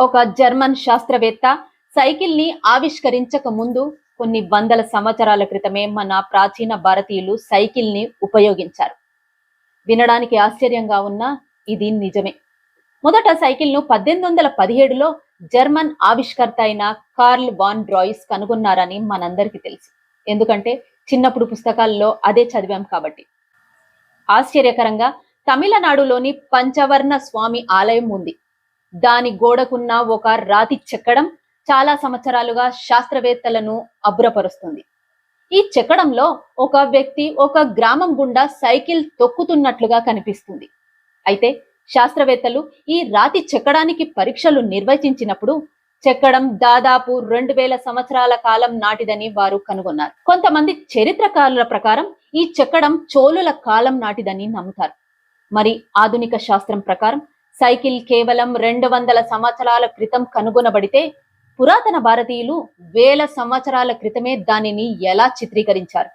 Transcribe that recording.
ఒక జర్మన్ శాస్త్రవేత్త సైకిల్ని ఆవిష్కరించక ముందు కొన్ని వందల సంవత్సరాల క్రితమే మన ప్రాచీన భారతీయులు సైకిల్ని ఉపయోగించారు. వినడానికి ఆశ్చర్యంగా ఉన్నా ఇది నిజమే. మొదట సైకిల్ను పద్దెనిమిది వందల పదిహేడులో జర్మన్ ఆవిష్కర్త అయిన కార్ల్ వాన్ డ్రాయిస్ కనుగొన్నారని మనందరికీ తెలుసు. ఎందుకంటే చిన్నప్పుడు పుస్తకాల్లో అదే చదివాం కాబట్టి. ఆశ్చర్యకరంగా తమిళనాడులోని పంచవర్ణ స్వామి ఆలయం ఉంది. దాని గోడకున్న ఒక రాతి చెక్కడం చాలా సంవత్సరాలుగా శాస్త్రవేత్తలను అబ్బురపరుస్తుంది. ఈ చెక్కడంలో ఒక వ్యక్తి ఒక గ్రామం గుండా సైకిల్ తొక్కుతున్నట్లుగా కనిపిస్తుంది. అయితే శాస్త్రవేత్తలు ఈ రాతి చెక్కడానికి పరీక్షలు నిర్వచించినప్పుడు చెక్కడం దాదాపు రెండు వేల సంవత్సరాల కాలం నాటిదని వారు కనుగొన్నారు. కొంతమంది చరిత్రకారుల ప్రకారం ఈ చెక్కడం చోళుల కాలం నాటిదని నమ్ముతారు. మరి ఆధునిక శాస్త్రం ప్రకారం సైకిల్ కేవలం రెండు వందల సంవత్సరాల క్రితం కనుగొనబడితే పురాతన భారతీయులు వేల సంవత్సరాల క్రితమే దానిని ఎలా చిత్రీకరించారు?